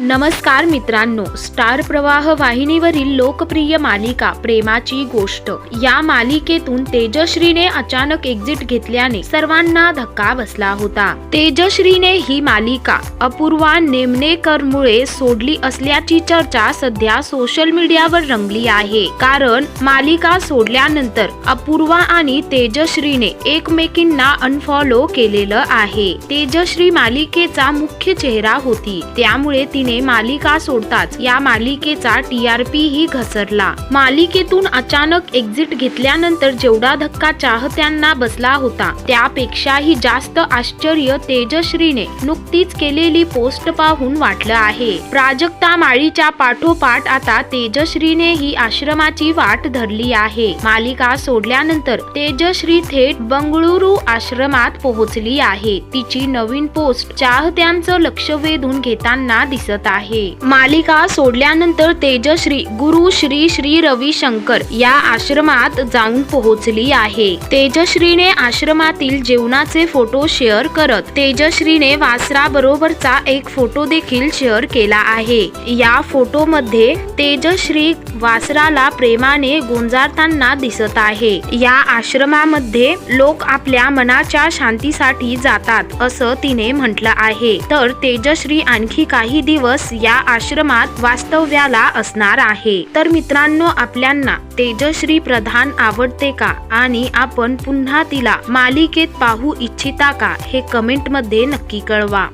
नमस्कार मित्रांनो स्टार प्रवाह वाहिनीवरील लोकप्रिय मालिका प्रेमाची गोष्ट. या मालिकेतून तेजश्रीने अचानक एक्झिट घेतल्याने सर्वांना धक्का बसला होता. तेजश्रीने ही मालिका अपूर्वा नेमनेकरमुळे सोडली असल्याची चर्चा सध्या सोशल मीडियावर रंगली आहे. कारण मालिका सोडल्यानंतर अपूर्वा आणि तेजश्रीने एकमेकींना अनफॉलो केलेलं आहे. तेजश्री मालिकेचा मुख्य चेहरा होती. त्यामुळे तिने मालिका सोडताच या मालिकेचा टी आर पी ही घसरला. मालिकेतून अचानक एक्झिट घेतल्यानंतर जेवढा धक्का चाहत्यांना बसला होता त्यापेक्षाही जास्त आश्चर्य तेजश्रीने नुकतीच केलेली पोस्ट पाहून वाटलं आहे. प्राजक्ता माळीच्या पाठोपाठ आता तेजश्रीने ही आश्रमाची वाट धरली आहे. मालिका सोडल्यानंतर तेजश्री थेट बंगळुरू आश्रमात पोहोचली आहे. तिची नवीन पोस्ट चाहत्यांचं लक्ष वेधून घेताना दिसत आहे. मालिका सोडल्यानंतर तेजश्री गुरु श्री श्री रविशंकर या आश्रमात जाऊन पोहोचली आहे. तेजश्रीने आश्रमातील जेवणाचे फोटो शेअर करत तेजश्रीने वासरा बरोबरचा एक फोटो देखील शेअर केला आहे. या फोटोमध्ये तेजश्री वासराला प्रेमाने गोंजारताना दिसत आहे. या आश्रमामध्ये लोक आपल्या मनाच्या शांतीसाठी जातात असं तिने म्हटलं आहे. तर तेजश्री आणखी काही दिवस या आश्रमात वास्तव्याला असणार आहे. तर मित्रांनो आपल्यांना तेजश्री प्रधान आवडते का? आणि आपण पुन्हा तिला मालिकेत पाहू इच्छिता का? हे कमेंटमध्ये नक्की कळवा.